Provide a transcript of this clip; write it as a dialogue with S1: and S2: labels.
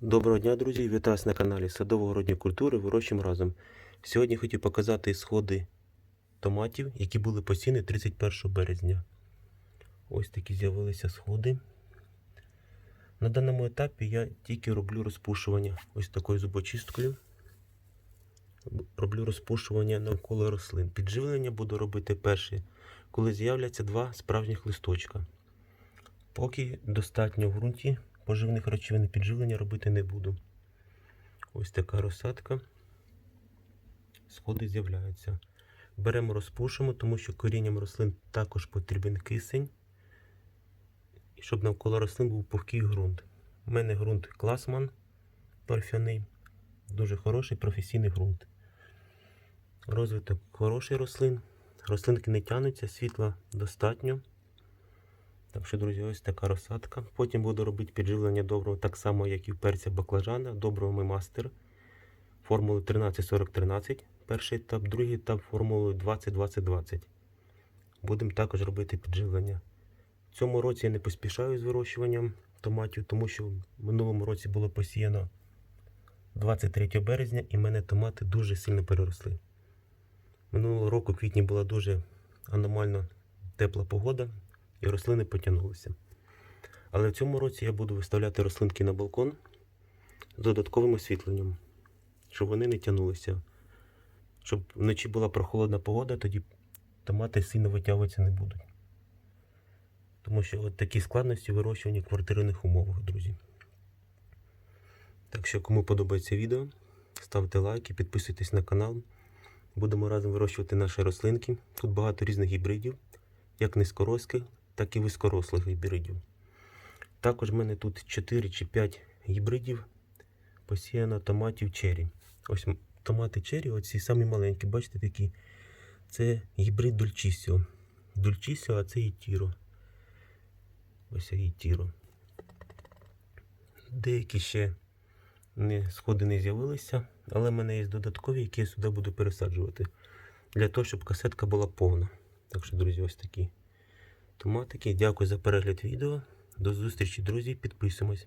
S1: Доброго дня, друзі! Вітаю вас на каналі Садово-городні культури Вирощуємо разом. Сьогодні хотів показати сходи томатів, які були посіяні 31 березня. Ось такі з'явилися сходи. На даному етапі я тільки роблю розпушування ось такою зубочисткою. Роблю розпушування навколо рослин. Підживлення буду робити перше, коли з'являться два справжніх листочка. Поки достатньо в ґрунті поживних речовин підживлення робити не буду. Ось така розсадка. Сходи з'являються. Беремо розпушимо, тому що корінням рослин також потрібен кисень. Щоб навколо рослин був пухкий ґрунт. У мене ґрунт класман торфяний. Дуже хороший професійний ґрунт. Розвиток хороший рослин. Рослинки не тянуться, світла достатньо. Так що, друзі, ось така розсадка. Потім буду робити підживлення доброго так само, як і в перця баклажана, доброго мастер. Формулою 13-40-13. Перший етап, другий етап формулою 20-20-20. Будемо також робити підживлення. В цьому році я не поспішаю з вирощуванням томатів, тому що в минулому році було посіяно 23 березня і в мене томати дуже сильно переросли. Минулого року в квітні була дуже аномально тепла погода і рослини потягнулися. Але в цьому році я буду виставляти рослинки на балкон з додатковим освітленням, щоб вони не тягнулися. Щоб вночі була прохолодна погода, тоді томати сильно витягуватися не будуть. Тому що от такі складності вирощування в квартирних умовах, друзі. Так що, кому подобається відео, ставте лайки, підписуйтесь на канал. Будемо разом вирощувати наші рослинки. Тут багато різних гібридів, як низькорослих, так і високорослих гібридів. Також в мене тут 4 чи 5 гібридів посіяно томатів чері. Ось томати чері, оці самі маленькі, бачите такі. Це гібрид Дольчісіо. Дольчісіо, а це і тіро. Ось і. Деякі ще не, сходи не з'явилися, але в мене є додаткові, які я сюди буду пересаджувати. Для того, щоб касетка була повна. Так що, друзі, ось такі томатики. Дякую за перегляд відео. До зустрічі, друзі. Підписуємось.